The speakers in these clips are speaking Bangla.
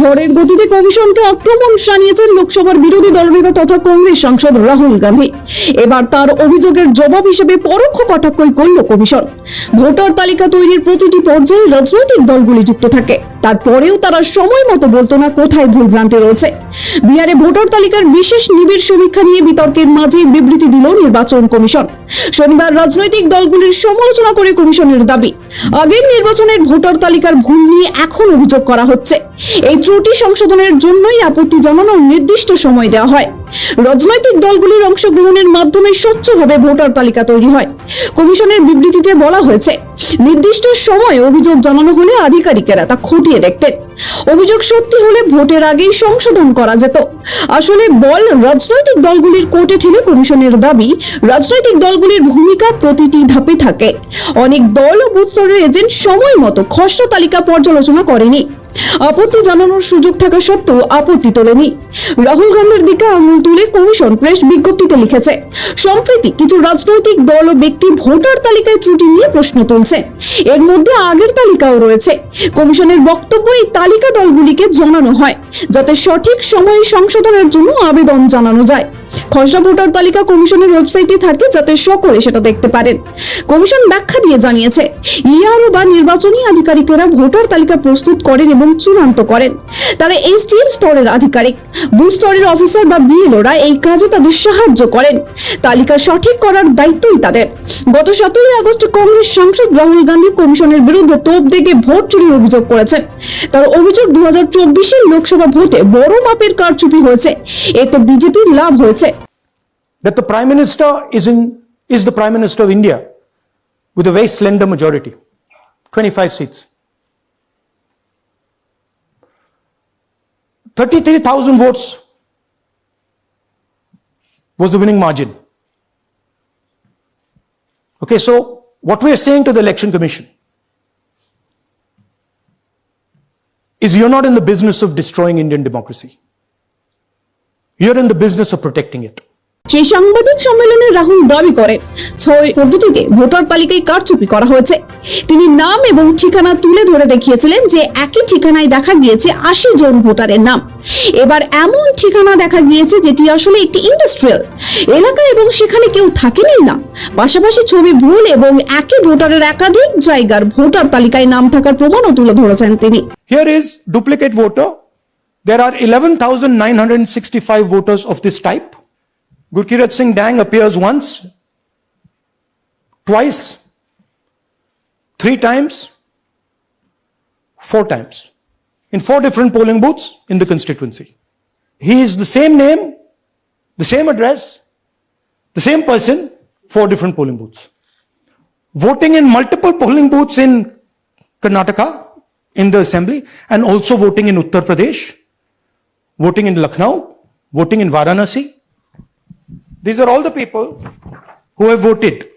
ঝড়ের গতিতে কমিশনকে আক্রমণ জানিয়েছেন লোকসভার বিরোধী দলনেতা তথা কংগ্রেস সাংসদ রাহুল গান্ধী। এবার তার অভিযোগের জবাব হিসেবে পরোক্ষ কটাক্ষই করল কমিশন। ভোটার তালিকা তৈরির প্রতিটি পর্যায়ে রাজনৈতিক দলগুলি যুক্ত থাকে। তারপরেও তারা সময় মতো বলতো না কোথায় ভুলভ্রান্তি রয়েছে। বিহারে ভোটার তালিকার বিশেষ নিবিড় সমীক্ষা নিয়ে বিতর্কের মাঝে বিবৃতি দিল নির্বাচন কমিশন। শনিবার রাজনৈতিক দলগুলির সমালোচনা করে কমিশনের দাবি, আগের নির্বাচনের ভোটার তালিকার ভুল নিয়ে এখন অভিযোগ করা হচ্ছে। এই ত্রুটি সংশোধনের জন্যই আপত্তি জানানোর নির্দিষ্ট সময় দেওয়া হয়। রাজনৈতিক দলগুলির অংশগ্রহণের মাধ্যমে স্বচ্ছভাবে ভোটার তালিকা তৈরি হয়। কমিশনের বিবৃতিতে বলা হয়েছে, নির্দিষ্ট সময় অভিযোগ জানানো হলে আধিকারিকেরা তা খতিয়ে দেখতেন। অভিযোগ সত্যি হলে ভোটের আগেই সংশোধন করা যেত। আসলে বল রাজনৈতিক দলগুলির কোর্টে ঠেলে কমিশনের দাবি, রাজনৈতিক দলগুলির ভূমিকা প্রতিটি ধাপে থাকে। অনেক দল ও বুথ এজেন্ট সময় মতো খসড়া তালিকা পর্যালোচনা করেনি। আপত্তি জানানোর সুযোগ থাকা সত্ত্বেও আপত্তি তোলেনি। রাহুল গান্ধীর দিকে আঙুল তুলে কমিশন প্রেস বিজ্ঞপ্তিতে লিখেছে, সম্প্রতি কিছু রাজনৈতিক দল ও ব্যক্তি ভোটার তালিকায় ত্রুটি নিয়ে প্রশ্ন তুলছে। এর মধ্যে আগের তালিকাও রয়েছে। কমিশনের বক্তব্য এই তালিকা দলগুলিকে জানানো হয়, যাতে সঠিক সময়ে সংশোধনের জন্য আবেদন জানানো যায়। খসড়া ভোটার তালিকা কমিশনের ওয়েবসাইটে থাকে যাতে সকলে সেটা দেখতে পারেন। কমিশন ব্যাখ্যা দিয়ে জানিয়েছে ইআরও বা নির্বাচনী আধিকারিকেরা ভোটার তালিকা প্রস্তুত করেন এবং চূড়ান্ত করেন। তারা এসডিএম স্তরের আধিকারিক। বুথ স্তরের অফিসার বা বিএলওরা এই কাজে তাদের সাহায্য করেন। তালিকা সঠিক করার দায়িত্বই তাদের। গত সতেরোই আগস্ট কংগ্রেস সাংসদ রাহুল গান্ধী কমিশনের বিরুদ্ধে তোপ দেখে ভোট চুরির অভিযোগ করেছেন। তার অভিযোগ দু হাজার লোকসভা ভোটে বড় মাপের কারচুপি হয়েছে। এতে বিজেপির লাভ হয়েছে। That the Prime Minister is, in, is the Prime Minister of India with a very slender majority 25 seats. 33,000 votes was the winning margin. Okay, so what we are saying to the Election Commission is you're not in the business of destroying Indian democracy. You're in the business of protecting it. সেই সাংবাদিক সম্মেলনে রাহুল দাবি করেন ছয় পদ্ধতিতে ভোটার তালিকায় কারচুপি করা হয়েছে তিনি নাম এবং ঠিকানা তুলে ধরে দেখিয়েছিলেন যে একই ঠিকানায় দেখা গিয়েছে আশি জন ভোটারের নাম এবার এমন ঠিকানা দেখা গিয়েছে যেটি আসলে একটি ইন্ডাস্ট্রিয়াল এলাকা এবং সেখানে কেউ থাকেনি না পাশাপাশি ছবি ভুল এবং একই ভোটারের একাধিক জায়গার ভোটার তালিকায় নাম থাকার প্রমাণও তুলে ধরেছেন তিনি Here is duplicate voter. There are 11,965 voters of this type. Gurkirat Singh Dang appears once, twice, three times, four times in four different polling booths in the constituency. He is the same name, the same address, the same person, four different polling booths. Voting in multiple polling booths in Karnataka in the assembly and also voting in Uttar Pradesh, voting in Lucknow, voting in Varanasi. These are all the people who have voted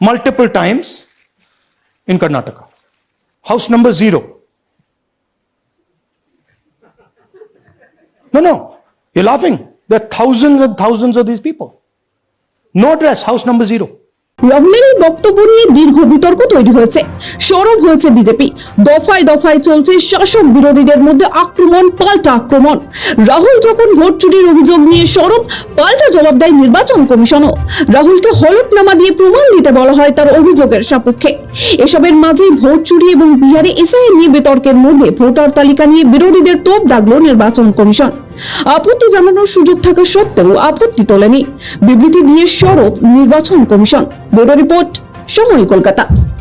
multiple times in Karnataka. House number zero. No, no, you're laughing. There are thousands and thousands of these people. No address, house number zero. রাহুলের এই বক্তব্য নিয়ে দীর্ঘ বিতর্ক তৈরি হয়েছে। সরব হয়েছে বিজেপি। দফায় দফায় চলছে শাসক বিরোধীদের মধ্যে আক্রমণ, পাল্টা আক্রমণ। রাহুল যখন ভোট চুরির অভিযোগ নিয়ে সরব, পাল্টা জবাব দেয় নির্বাচন কমিশনও। রাহুলকে হলফনামা দিয়ে প্রমাণ দিতে বলা হয় তার অভিযোগের সপক্ষে। এসবের মাঝেই ভোট চুরি এবং বিহারে এসআই নিয়ে বিতর্কের মধ্যে ভোটার তালিকা নিয়ে বিরোধীদের তোপ দাগল নির্বাচন কমিশন। আপত্তি জানানোর সুযোগ থাকা সত্ত্বেও আপত্তি তোলেনি। বিবৃতি দিয়ে সরব নির্বাচন কমিশন। ব্যুরো রিপোর্ট, সময় কলকাতা।